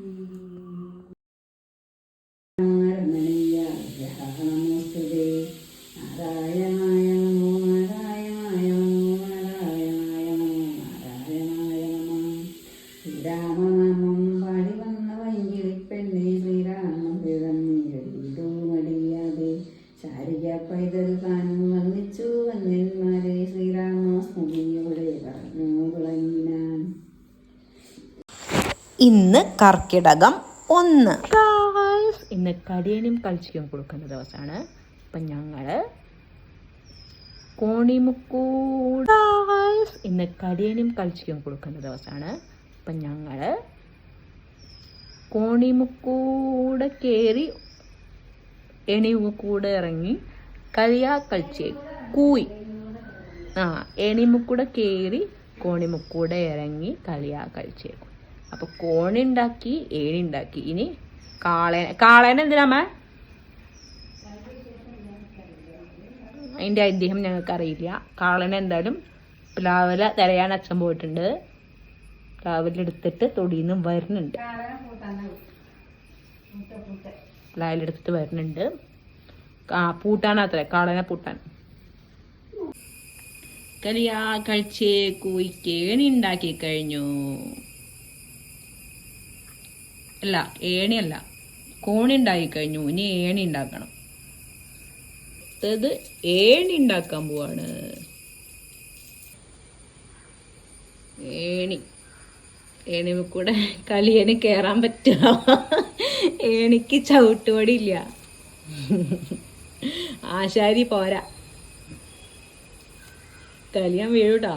Mm-hmm. ഇന്ന് കർക്കിടകം ഒന്ന്. ഇന്ന് കടിയനും കൽച്ചിക്കും കൊടുക്കുന്ന ദിവസമാണ്. അപ്പം ഞങ്ങൾ കോണിമുക്കൂട് ഇന്ന് കടിയനും കൽച്ചിക്കും കൊടുക്കുന്ന ദിവസമാണ്. അപ്പം ഞങ്ങൾ കോണിമുക്കൂടെ കയറി എണിമുക്കൂടെ ഇറങ്ങി കളിയാ കളിച്ചേ കൂയി. ആ എണിമുക്കൂടെ കയറി കോണിമുക്കൂടെ ഇറങ്ങി കളിയാ കളിച്ചേക്കും അപ്പൊ കോണി ഉണ്ടാക്കി ഏണി ഉണ്ടാക്കി ഇനി കാളേന കാളേന എന്തിനാമ അതിന്റെ ഐതിഹ്യം ഞങ്ങൾക്ക് അറിയില്ല കാളേന എന്തായാലും പ്ലാവില തിരയാൻ അച്ഛൻ പോയിട്ടുണ്ട്. പ്ലാവിലെടുത്തിട്ട് തൊടിയിൽ നിന്ന് വരുന്നുണ്ട്. പ്ലാവലെടുത്തിട്ട് വരുന്നുണ്ട്. ആ പൂട്ടാനാത്രേ കാളേനെ പൂട്ടാൻ. കളിയാ കഴിച്ചേ കോയിക്കേണി ഉണ്ടാക്കി കഴിഞ്ഞു. അല്ല ഏണിയല്ല. കോണി ഉണ്ടായി കഴിഞ്ഞു. ഇനി ഏണി ഉണ്ടാക്കണം. അടുത്തത് ഏണി ഉണ്ടാക്കാൻ പോവാണ്. ഏണി. ഏണി കൂടെ കളിയന് കയറാൻ പറ്റുക ഏണിക്ക് ചവിട്ടുപടി ഇല്ല ആശാരി പോരാ. കലിയാൻ വീഴൂട്ടാ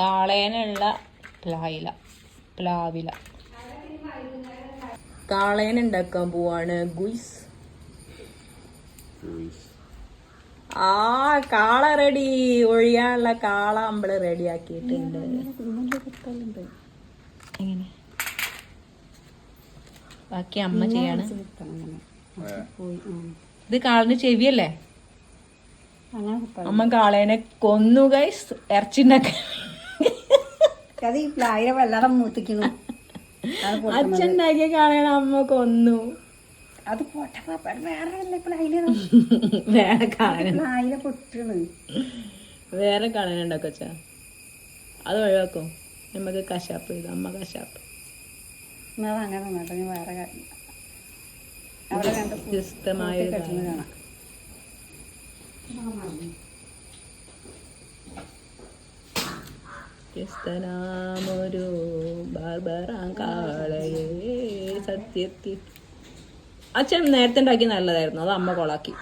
കാളേനുള്ള പ്ലായില പ്ലാവില. കാളേന ഉണ്ടാക്കാൻ പോവാണ്. ഗുയ്സ്. ആ കാള റെഡി ഒഴിയാനുള്ള കാള നമ്മൾ റെഡി ആക്കിയിട്ടുണ്ട്. എങ്ങനെ? ബാക്കി അമ്മ ചെയ്യാണ്. ഇത് കാളിന് ചെവിയല്ലേ? അമ്മ കാളേനെ കൊന്നു ഗൈസ്. ഇറച്ചിണ്ടാക്കാൻ അത് ഈ പ്ലായിലെ വല്ലാതെ മൂത്തിക്കുന്നു. അച്ഛൻ ഉണ്ടാക്കിയ കാണാൻ അമ്മ കൊന്നു. അത് പോട്ടെ പാപ്പാ വേറെ അല്ലേ പ്ലായിൽ വേറെ കാണാൻ പ്ലായിലെ പൊട്ടണ് വേറെ കാളേനെ ഉണ്ടാക്കും അച്ഛാ. അത് ഒഴിവാക്കും. നമുക്ക് കശാപ്പ് ചെയ്തു. അമ്മ കശാപ്പ്. എന്നാൽ അങ്ങനെ ഞാൻ വേറെ കാര്യം അവിടെ കണ്ട് വ്യത്യസ്തമായ കാണാം. വ്യത്യസ്തനാമൊരു ബാർബറാം കാളയെ സത്യത്തിൽ. അച്ഛൻ നേരത്തെ ഉണ്ടാക്കി നല്ലതായിരുന്നു. അത് അമ്മ കൊളാക്കി.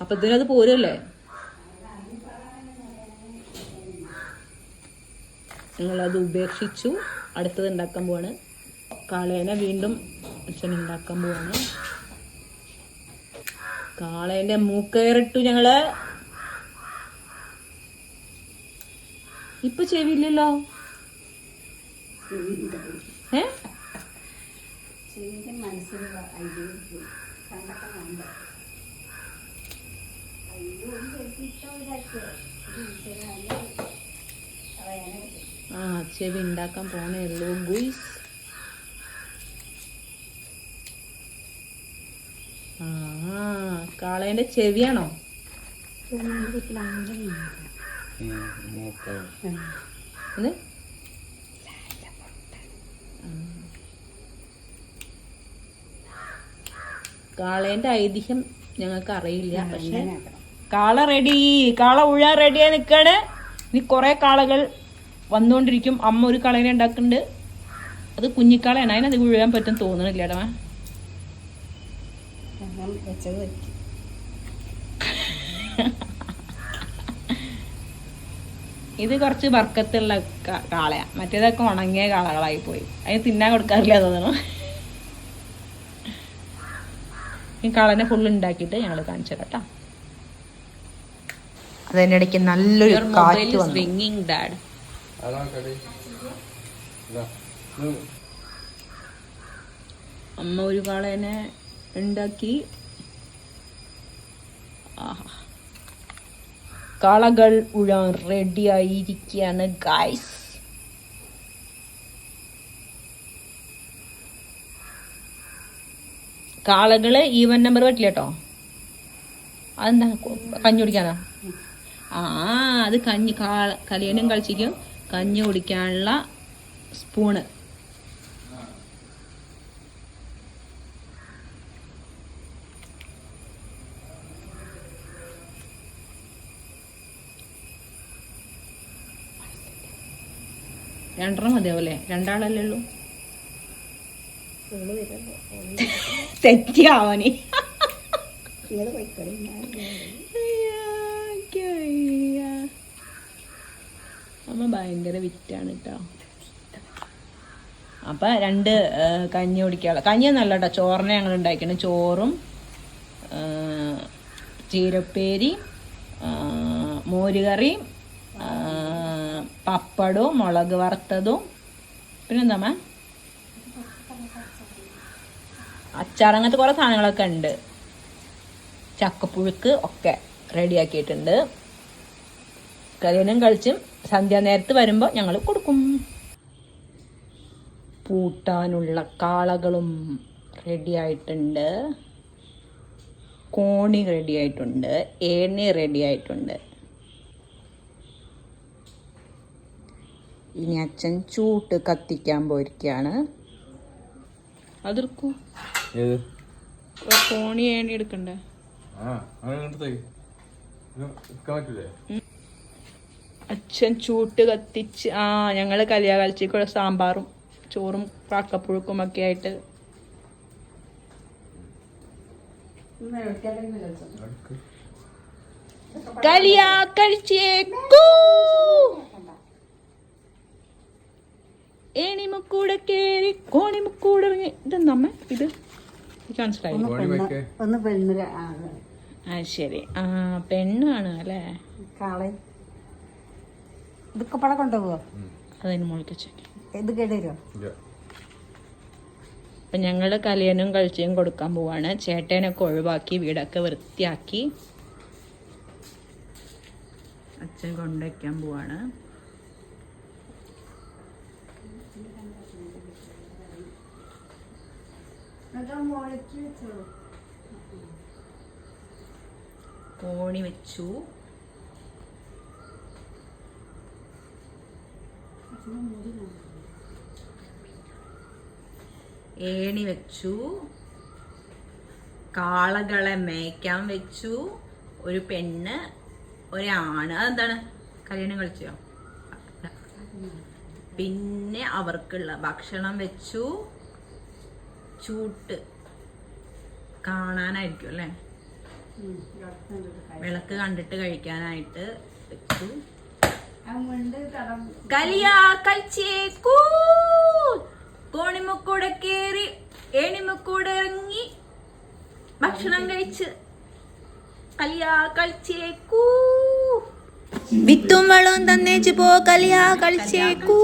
അപ്പൊ ഇതിനത് പോരല്ലേ? ഞങ്ങളത് ഉപേക്ഷിച്ചു. അടുത്തത് ഉണ്ടാക്കാൻ പോവാണ്. കാളേനെ വീണ്ടും അച്ഛൻ ഉണ്ടാക്കാൻ പോവാണ്. കാളേന്റെ മൂക്കയറിട്ടു ഞങ്ങൾ. ഇപ്പൊ ചെവിയില്ലല്ലോ? ഏ? ആ ചെവി ഉണ്ടാക്കാൻ പോണേ ഉള്ളൂ. ഗുയ്സ്. ആ കാളേന്റെ ചെവിയാണോ? ഇത് കാളേന്റെ ഐതിഹ്യം ഞങ്ങൾക്ക് അറിയില്ല പക്ഷെ കാള റെഡി കാള ഉഴാൻ റെഡിയായി നിൽക്കാണ്. ഇനി കുറെ കാളകൾ വന്നുകൊണ്ടിരിക്കും. അമ്മ ഒരു കളേനെ ഉണ്ടാക്കുന്നുണ്ട്. അത് കുഞ്ഞിക്കാളയാണ് അതിനത് ഉഴാൻ പറ്റും തോന്നണില്ല ഞാൻ വെച്ചത് ഇത് കുറച്ച് വർക്കത്തുള്ള കാളയാണ് കാളയാ. മറ്റേതൊക്കെ ഉണങ്ങിയ കാളകളായി പോയി. അതിന് തിന്നാൻ കൊടുക്കാറില്ല തോന്നുന്നു. ഈ കാളനെ ഫുള്ള് ഉണ്ടാക്കിയിട്ട് ഞങ്ങൾ കാണിച്ചു കേട്ടോ. അതിനിടയ്ക്ക് നല്ലൊരു കാറ്റ് വന്നു. ഡാഡ് അമ്മ ഒരു കാളേനെ ഉണ്ടാക്കി കാളകൾ ഉഴാൻ റെഡി ആയിരിക്കുകയാണ് ഗായ്സ് കാളകൾ ഈവൻ നമ്പർ പറ്റില്ല കേട്ടോ അതെന്താ കഞ്ഞി കുടിക്കാനാ? ആ അത് കഞ്ഞി കാള കലിയനും കളിച്ചിരിക്കും. കഞ്ഞി കുടിക്കാനുള്ള സ്പൂണ്. രണ്ടെണ്ണം മതിയാവല്ലേ? രണ്ടാളല്ലേ ഉള്ളൂ. തെറ്റിയാവനി അമ്മ ഭയങ്കര വിറ്റാണ് കേട്ടോ അപ്പൊ രണ്ട് കഞ്ഞി കുടിക്കാനുള്ള കഞ്ഞി നല്ല കേട്ടോ ചോറിനെ ഞങ്ങൾ ഉണ്ടാക്കിയാണ് ചോറും ചീരപ്പേരി മോരുകറി പപ്പടവും മുളക് വറുത്തതും. പിന്നെന്താ അച്ചാർ അങ്ങനത്തെ കുറേ സാധനങ്ങളൊക്കെ ഉണ്ട്. ചക്കപ്പുഴുക്ക് ഒക്കെ റെഡിയാക്കിയിട്ടുണ്ട് കല്യാണം കഴിച്ചും സന്ധ്യാനേരത്ത് വരുമ്പോൾ ഞങ്ങൾ കൊടുക്കും. പൂട്ടാനുള്ള കാളകളും റെഡി ആയിട്ടുണ്ട്. കോണി റെഡി ആയിട്ടുണ്ട്. ഏണി റെഡി ഇനി അച്ഛൻ ചൂട്ട് കത്തിക്കാൻ പോയിരിക്കുകയാണ്. അതിർക്കൂ? ഏത്? കോണി ഏണി എടുക്കണ്ടേ? ആ അങ്ങനെ എടുത്തേക്ക് ഇത് എടുക്കാൻ അച്ഛൻ ചൂട്ട് കത്തിച്ച് ആ ഞങ്ങൾ കല്യാ കളിച്ചേക്കുള്ള സാമ്പാറും ചോറും കാക്കപ്പുഴുക്കും ഒക്കെ ആയിട്ട്. കലിയാ കഴിച്ചേക്കൂ. ഏണിമുക്കൂടെ കേറി കോണിമുക്കൂടെ ഇറങ്ങി. ഇതെന്താ അമ്മ ഇത് എനിക്ക് മനസ്സിലായി ഒന്ന് പെണ്ണിര ആ ശരി. ആ പെണ്ണാണ് അല്ലേ? കാളെ. ഇതൊക്കെ പടം കൊണ്ടുപോകോ അതിന് മുകളിൽ വെച്ചേ ഇത് കേടുവരുമോ അപ്പം ഞങ്ങൾ കലിയനും കഴിച്ചും കൊടുക്കാൻ പോവാണ്. ചേട്ടനൊക്കെ ഒഴിവാക്കി വീടൊക്കെ വൃത്തിയാക്കി. അച്ഛൻ കൊണ്ടുവയ്ക്കാൻ പോവാണ്. കോണി വെച്ചു. ഏണി വെച്ചു. കാളകളെ മേയ്ക്കാൻ വെച്ചു. ഒരു പെണ്ണ് ഒരാണ് അതെന്താണ്? കല്യാണം കളിച്ചോ പിന്നെ അവർക്കുള്ള ഭക്ഷണം വെച്ചു. ചൂട്ട്. കാണാനായിരിക്കും അല്ലേ? വിളക്ക് കണ്ടിട്ട് കഴിക്കാനായിട്ട് വെച്ചു. കലിയാ കളിച്ചേക്കൂ കോണിമുക്കൂടെ കേറി ഏണിമുക്കൂടെ ഇറങ്ങി ഭക്ഷണം കഴിച്ച്. കലിയാ കളിച്ചേക്കൂ വിത്തും വളവും തന്നേച്ചു പോ കളിയാ കളിച്ചേക്കൂ.